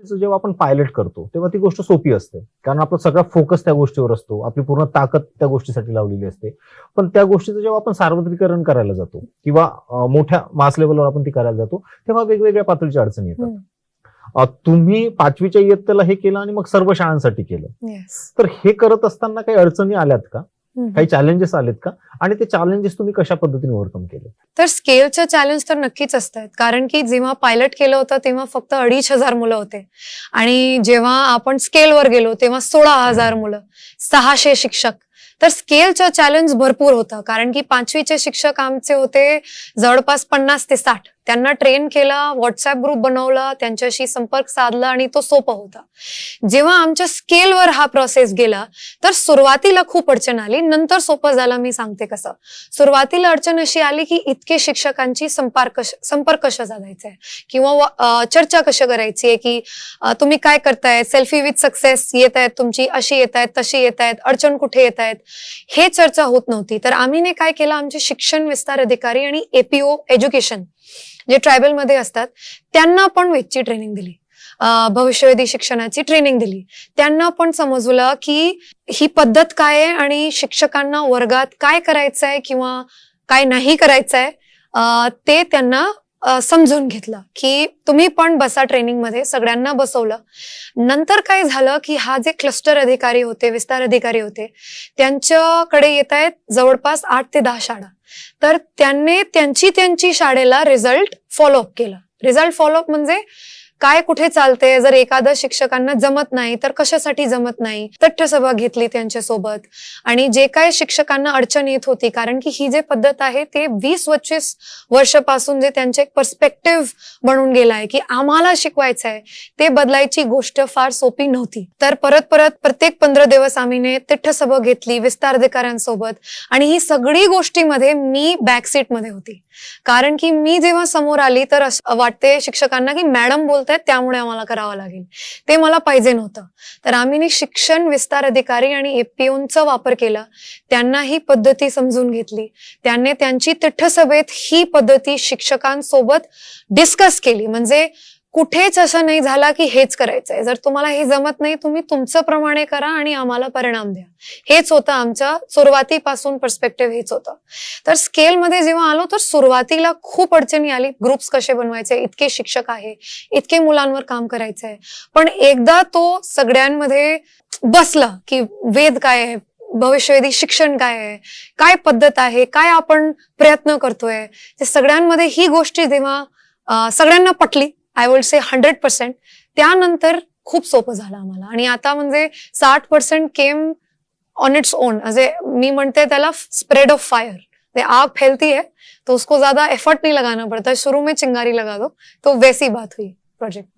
गोष्टीचं जेव्हा आपण पायलट करतो तेव्हा ती गोष्ट सोपी असते. कारण आपला सगळा फोकस त्या गोष्टीवर असतो. आपली पूर्ण ताकद त्या गोष्टीसाठी लावलेली असते. पण त्या गोष्टीचं जेव्हा आपण सार्वत्रिकरण करायला जातो किंवा मोठ्या मास लेवलवर आपण ती करायला जातो तेव्हा वेगवेगळ्या पातळीच्या अडचणी येतात. तुम्ही पाचवीच्या इयत्तेला हे केलं आणि मग सर्व शाळांसाठी केलं. तर हे करत असताना काही अडचणी आल्यात का? काही चॅलेंजेस आलेत का? आणि ते चॅलेंजेस तुम्ही कशा पद्धतीने ओव्हरकम केले? तर स्केलचं चॅलेंज तर नक्कीच असतात. कारण की जेव्हा पायलट केलं होतं तेव्हा फक्त अडीच हजार मुलं होते. आणि जेव्हा आपण स्केलवर गेलो तेव्हा सोळा हजार मुलं सहाशे शिक्षक. तर स्केलचं चॅलेंज भरपूर होतं. कारण की पाचवीचे शिक्षक आमचे होते जवळपास पन्नास ते साठ. त्यांना ट्रेन केला व्हॉट्सअप ग्रुप बनवला त्यांच्याशी संपर्क साधला आणि तो सोपं होता. जेव्हा आमच्या स्केलवर हा प्रोसेस गेला तर सुरुवातीला खूप अडचण आली. नंतर सोपं झालं मी सांगते कसं. सुरुवातीला अडचण अशी आली की इतके शिक्षकांची संपर्क संपर्क कसा साधायचा आहे? किंवा चर्चा कशी करायची आहे की तुम्ही काय करताय? सेल्फी विथ सक्सेस येत आहेत तुमची अशी येत आहेत तशी येत आहेत अडचण कुठे येत आहेत? हे चर्चा होत नव्हती. तर आम्हीने काय केलं आमचे शिक्षण विस्तार अधिकारी आणि एपीओ एज्युकेशन जे ट्रायबलमध्ये असतात त्यांना पण वेदची ट्रेनिंग दिली. भविष्यवेधी शिक्षणाची ट्रेनिंग दिली. त्यांना पण समजलं की ही पद्धत काय आहे आणि शिक्षकांना वर्गात काय करायचं आहे किंवा काय नाही करायचं आहे ते त्यांना समजून घेतलं की तुम्ही पण बसा ट्रेनिंगमध्ये सगळ्यांना बसवलं. नंतर काय झालं की हा जे क्लस्टर अधिकारी होते विस्तार अधिकारी होते त्यांच्याकडे येत आहेत जवळपास आठ ते दहा शाळा. तर त्यांनी त्यांची त्यांची शाळेला रिझल्ट फॉलोअप केला. रिझल्ट फॉलोअप म्हणजे काय कुठे चालते जर एखादं शिक्षकांना जमत नाही तर कशासाठी जमत नाही? तथ्य घेतली त्यांच्यासोबत. आणि जे काय शिक्षकांना अडचण येत होती कारण की ही जे पद्धत आहे ते वीस पंचवीस वर्षापासून जे त्यांचे एक पर्स्पेक्टिव्ह बनून गेला आहे की आम्हाला शिकवायचं आहे ते बदलायची गोष्ट फार सोपी नव्हती. तर परत परत प्रत्येक पंधरा दिवस आम्ही तिठ्ठसभा घेतली विस्तार अधिकाऱ्यांसोबत आणि ही सगळी गोष्टीमध्ये मी बॅकमध्ये होती. कारण की मी जेव्हा समोर आली तर वाटते शिक्षकांना की मॅडम आहेत त्यामुळे आम्हाला करावं लागेल. ते मला पाहिजे नव्हतं. तर आम्ही शिक्षण विस्तार अधिकारी आणि एपीओनचा वापर केला. त्यांना ही पद्धती समजून घेतली. त्यांनी त्यांची तिठ्ठसभेत ही पद्धती शिक्षकांसोबत डिस्कस केली. म्हणजे कुठेच असं नाही झाला की हेच करायचंय. जर तुम्हाला हे जमत नाही तुम्ही तुमचं प्रमाणे करा आणि आम्हाला परिणाम द्या. हेच होतं आमच्या सुरुवातीपासून पर्स्पेक्टिव्ह हेच होतं. तर स्केलमध्ये जेव्हा आलो तर सुरुवातीला खूप अडचणी आली. ग्रुप्स कसे बनवायचे? इतके शिक्षक आहे. इतके मुलांवर काम करायचं आहे पण एकदा तो सगळ्यांमध्ये बसला की वेद काय आहे? भविष्यवेधी शिक्षण काय आहे? काय पद्धत आहे? काय आपण प्रयत्न करतोय? ते सगळ्यांमध्ये ही गोष्टी जेव्हा सगळ्यांना पटली I would say hundred percent त्यानंतर खूप सोपं झालं आम्हाला. आणि आता म्हणजे साठ percent came on its own म्हणजे मी म्हणते त्याला स्प्रेड ऑफ फायर ते आग फैलती है तो उसको ज्यादा एफर्ट नहीं लगाना पड़ता. शुरू में चिंगारी लगा दो तो वैसी बात हुई प्रोजेक्ट में.